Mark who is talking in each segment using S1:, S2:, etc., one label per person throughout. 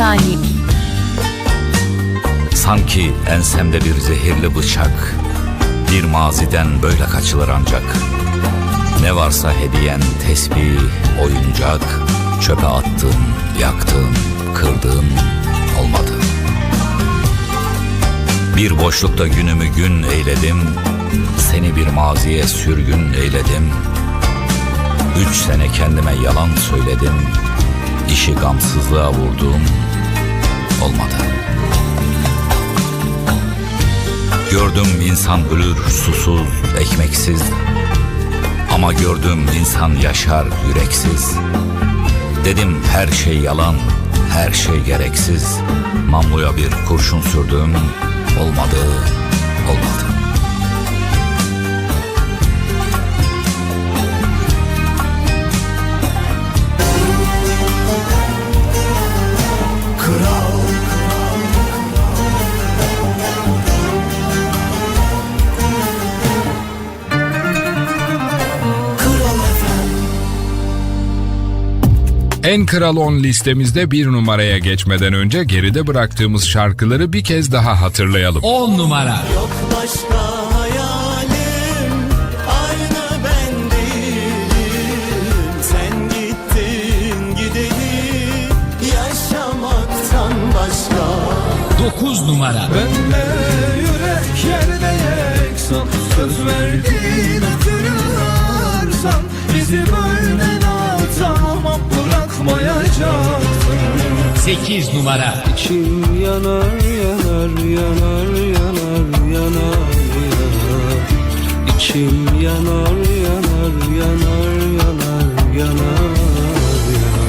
S1: saniye.
S2: Sanki ensemde bir zehirli bıçak Bir maziden böyle kaçılır ancak. Ne varsa hediyen tesbih, oyuncak Çöpe attın, yaktın, kırdın olmadı. Bir boşlukta günümü gün eyledim Seni bir maziye sürgün eyledim. Üç sene kendime yalan söyledim İşi gamsızlığa vurdum Olmadı Gördüm insan ölür susuz, ekmeksiz. Ama gördüm insan yaşar yüreksiz. Dedim her şey yalan, her şey gereksiz. Mamluya bir kurşun sürdüm, olmadı,
S3: En Kral 10 listemizde bir numaraya geçmeden önce geride bıraktığımız şarkıları bir kez daha hatırlayalım.
S4: 10 numara.
S5: Yok başka hayalim aynı ben değilim Sen gittin gideli yaşamaktan başka
S4: 9 numara.
S5: Yürek yerde yeksan Söz verdin hatırlarsan Bizi böyle bırakmayacaksın
S4: 8 numara.
S5: İçim yanar yanar yanar yanar yanar yanar İçim yanar yanar yanar yanar yanar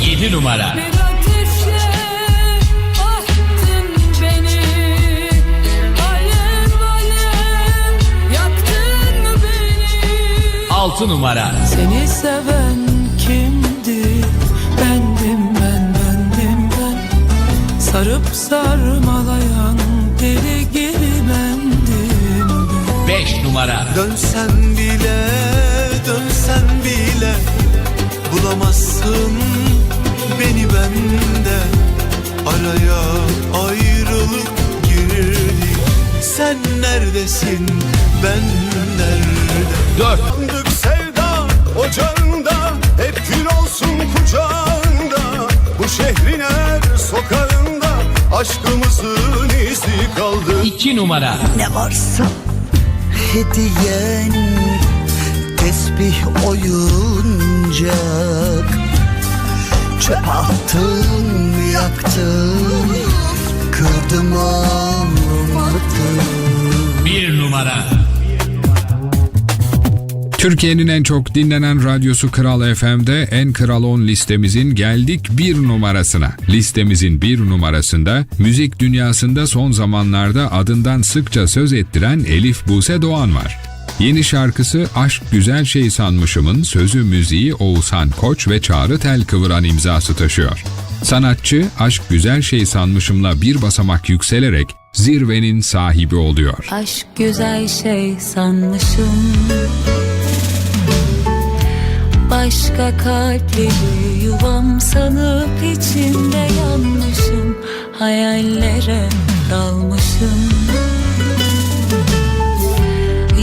S4: 7 numara. 6 numara.
S6: Seni seven kimdi? Bendim ben, bendim ben. Sarıp sarmalayan deli gibi bendim ben.
S4: 5 numara.
S5: Dönsen bile dönsen bile Bulamazsın beni benden. Araya ayrılık girdi Sen neredesin ben nerede?
S4: 4
S7: Yandık sevda ocağında Hep gül olsun her sokağında Aşkımızın izi kaldı
S4: 2 numara.
S8: ne varsa hediyen tesbih oyuncak çöp attım yaktım kırdım anlamadım
S4: 1 numara.
S3: Türkiye'nin en çok dinlenen radyosu Kral FM'de En Kral 10 listemizin geldik bir numarasına. Listemizin bir numarasında müzik dünyasında son zamanlarda adından sıkça söz ettiren Elif Buse Doğan var. Yeni şarkısı Aşk Güzel Şey Sanmışım'ın sözü müziği Oğuzhan Koç ve Çağrı Tel Kıvıran imzası taşıyor. Sanatçı Aşk Güzel Şey Sanmışım'la bir basamak yükselerek zirvenin sahibi oluyor.
S6: Aşk güzel şey sanmışım Başka kalpleri yuvam sanıp içinde yanmışım. Hayallere dalmışım.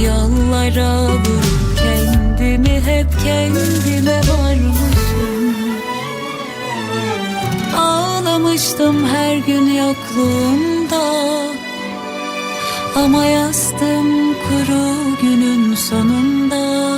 S6: Yollara vurup kendimi hep kendime varmışım. Ağlamıştım her gün yokluğumda. Ama yastım kuru günün sonunda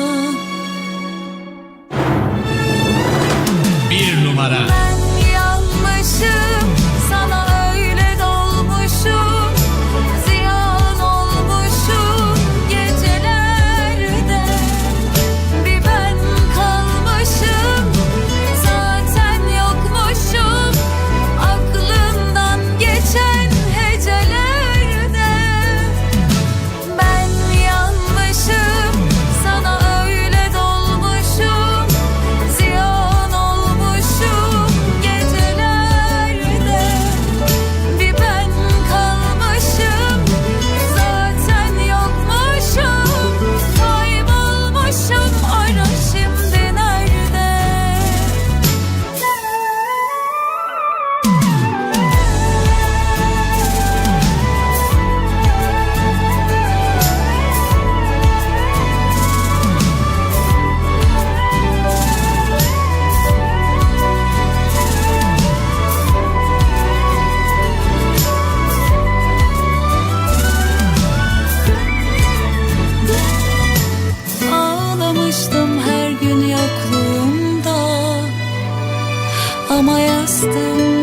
S6: Kafama yastım.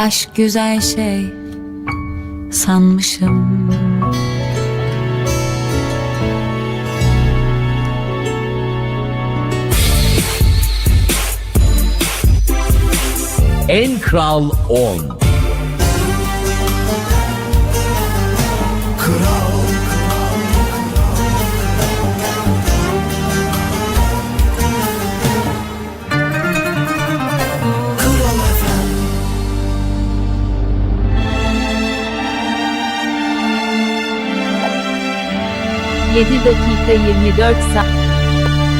S6: aşk güzel şey sanmışım.
S4: En Kral 10
S1: 7 dakika 24 saat.